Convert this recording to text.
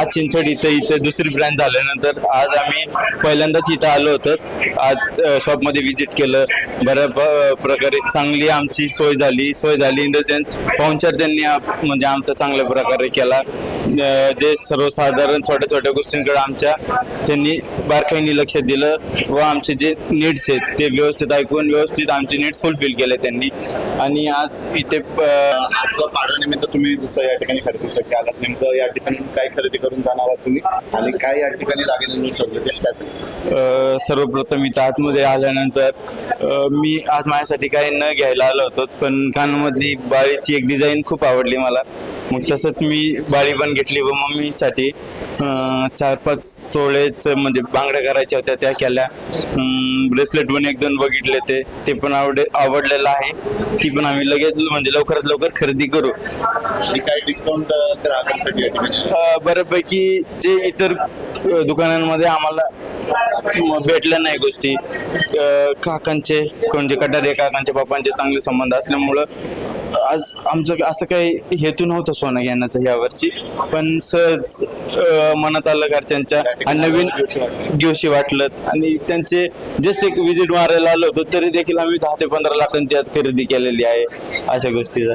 आज चिंचवड इथं इथं दुसरी ब्रँच झाल्यानंतर आज आम्ही पहिल्यांदाच इथं आलो होतो. आज शॉपमध्ये व्हिजिट केलं. बऱ्या प- प्रकारे चांगली आमची सोय झाली. सोय झाली इन द सेन्स पाहुणचार त्यांनी म्हणजे आमचा चांगल्या प्रकारे केला. जे सर्वसाधारण छोट्या छोट्या गोष्टींकडे आमच्या त्यांनी बारकाईने लक्ष दिलं व आमचे जे नीड्स आहेत ते व्यवस्थित ऐकून व्यवस्थित आमचे नीड्स फुलफिल केले त्यांनी. आणि आज इथे आजचं पाडव्यानिमित्त तुम्ही जसं या ठिकाणी खरेदीसाठी आलात. नेमकं या ठिकाणी काय खरेदी करून जाणार आहात तुम्ही? आणि काय या ठिकाणी दागिने सर्वप्रथम इथं आतमध्ये आल्यानंतर मी आज माझ्यासाठी काही न घ्यायला आलो होतो पण कानामधली बाळीची एक डिझाईन खूप आवडली मला. मग तसंच मी बाळी पण घेतली व मम्मीसाठी चार पाच तोळेच म्हणजे बांगड्या करायच्या होत्या त्या केल्या. ब्रेसलेट पण एक दोन बघितले ते. ते पण आवडे आवडलेलं आहे. ती पण आम्ही लगेच म्हणजे लवकरात लवकर खरेदी करू. काय डिस्काउंट ग्राहकांसाठी बऱ्यापैकी जे इतर दुकानांमध्ये आम्हाला भेटल्या नाही गोष्टी. काकांचे म्हणजे कटारे काकांचे बापांचे चांगले संबंध असल्यामुळं आज आमचं असं काही हेतू नव्हतं सोनं घेण्याचं यावरची पण सहज मनात आलं घरच्यांच्या आणि नवीन घेऊशी वाटलं. आणि त्यांचे जस्ट एक विजिट मारायला आलो होतो तरी देखील आम्ही दहा ते पंधरा लाखांची आज खरेदी केलेली आहे अशा गोष्टीचा.